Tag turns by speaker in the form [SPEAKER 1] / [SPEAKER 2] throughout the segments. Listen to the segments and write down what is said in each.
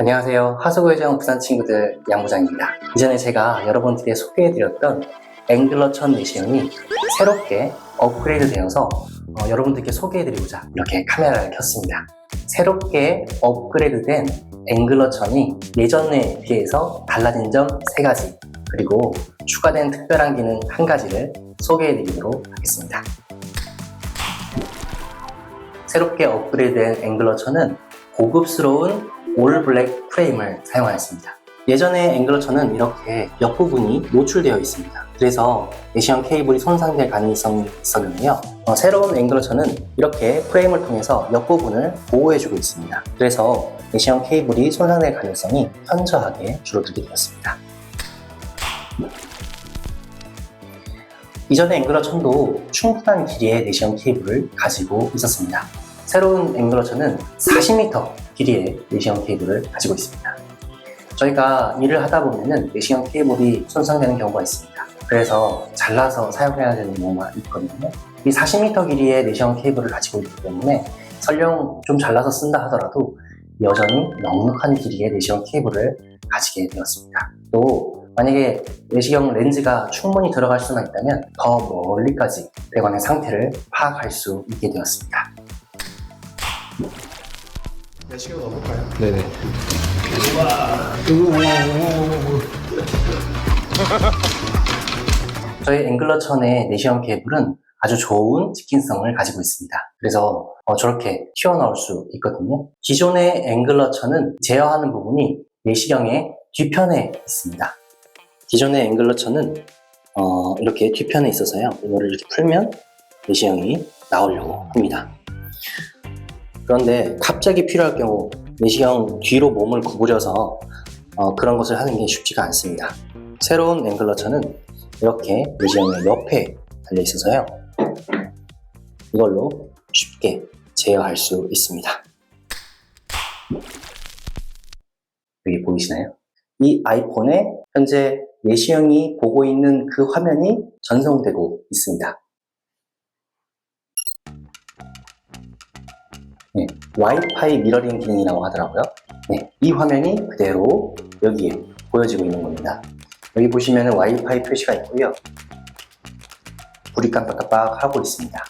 [SPEAKER 1] 안녕하세요. 하수구회장 부산 친구들 양부장입니다. 이전에 제가 여러분들께 소개해드렸던 앵글러천 내시형이 새롭게 업그레이드 되어서 어, 여러분들께 소개해드리고자 이렇게 카메라를 켰습니다. 새롭게 업그레이드된 앵글러 천이 예전에 비해서 달라진 점 3가지 그리고 추가된 특별한 기능 한 가지를 소개해드리도록 하겠습니다. 새롭게 업그레이드된 앵글러 천은 고급스러운 올 블랙 프레임을 사용하였습니다. 예전에 앵글러천은 이렇게 옆부분이 노출되어 있습니다. 그래서 내시형 케이블이 손상될 가능성이 있었는데요. 어, 새로운 앵글러천은 이렇게 프레임을 통해서 옆부분을 보호해주고 있습니다. 그래서 내시형 케이블이 손상될 가능성이 현저하게 줄어들게 되었습니다. 이전에 앵글러천도 충분한 길이의 내시형 케이블을 가지고 있었습니다. 새로운 앵글러천은 40m 길이의 내시형 케이블을 가지고 있습니다. 저희가 일을 하다 보면은 내시형 케이블이 손상되는 경우가 있습니다. 그래서 잘라서 사용해야 되는 경우가 있거든요. 이 40m 길이의 내시형 케이블을 가지고 있기 때문에 설령 좀 잘라서 쓴다 하더라도 여전히 넉넉한 길이의 내시형 케이블을 가지게 되었습니다. 또 만약에 내시경 렌즈가 충분히 들어갈 수만 있다면 더 멀리까지 배관의 상태를 파악할 수 있게 되었습니다.
[SPEAKER 2] 내시경 넣어볼까요?
[SPEAKER 3] 네네.
[SPEAKER 1] 저희 앵글러천의 내시경 케이블은 아주 좋은 직진성을 가지고 있습니다. 그래서 어, 저렇게 튀어나올 수 있거든요. 기존의 앵글러천은 제어하는 부분이 내시경의 뒤편에 있습니다. 기존의 앵글러천은 어, 이렇게 뒤편에 있어서요. 이거를 이렇게 풀면 내시경이 나오려고 합니다. 그런데 갑자기 필요할 경우 내시경 뒤로 몸을 구부려서 어, 그런 것을 하는 게 쉽지가 않습니다. 새로운 앵글러천은 이렇게 내시경의 옆에 달려 있어서요. 이걸로 쉽게 제어할 수 있습니다. 여기 보이시나요? 이 아이폰에 현재 내시경이 보고 있는 그 화면이 전송되고 있습니다. 와이파이 미러링 기능이라고 하더라고요. 네, 이 화면이 그대로 여기에 보여지고 있는 겁니다. 여기 보시면 와이파이 표시가 있고요. 불이 깜빡깜빡 하고 있습니다.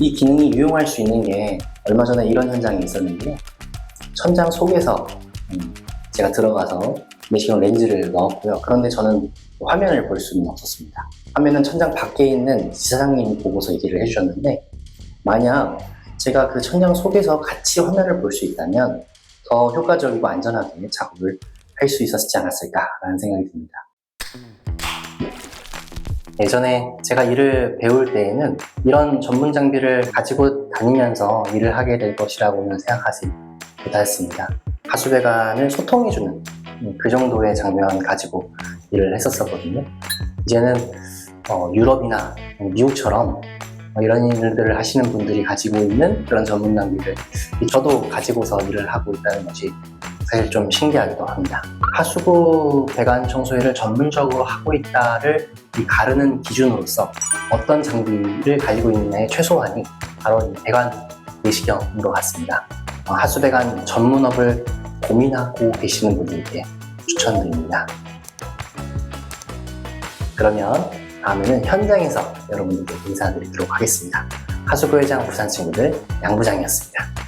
[SPEAKER 1] 이 기능이 유용할 수 있는 게 얼마 전에 이런 현장이 있었는데요. 천장 속에서 음, 제가 들어가서 내시경 렌즈를 넣었고요. 그런데 저는 화면을 볼 수는 없었습니다. 화면은 천장 밖에 있는 지사장님이 보고서 얘기를 해주셨는데 만약 제가 그 천장 속에서 같이 화면을 볼 수 있다면 더 효과적이고 안전하게 작업을 할 수 있었지 않았을까라는 생각이 듭니다. 예전에 제가 일을 배울 때에는 이런 전문 장비를 가지고 다니면서 일을 하게 될 것이라고는 생각하지 못하였습니다. 가수배관을 소통해주는 그 정도의 장비만 가지고 일을 했었었거든요. 이제는 어, 유럽이나 미국처럼 어, 이런 일들을 하시는 분들이 가지고 있는 그런 전문 장비를 저도 가지고서 일을 하고 있다는 것이 사실 좀 신기하기도 합니다. 하수구 배관 청소일을 전문적으로 하고 있다를 이 가르는 기준으로서 어떤 장비를 가지고 있느냐의 최소한이 바로 이 배관 내시경인 것 같습니다. 어, 하수 배관 전문업을 고민하고 계시는 분들께 추천드립니다. 그러면 다음에는 현장에서 여러분들께 인사드리도록 하겠습니다. 하수구 회장 부산 친구들 양부장이었습니다.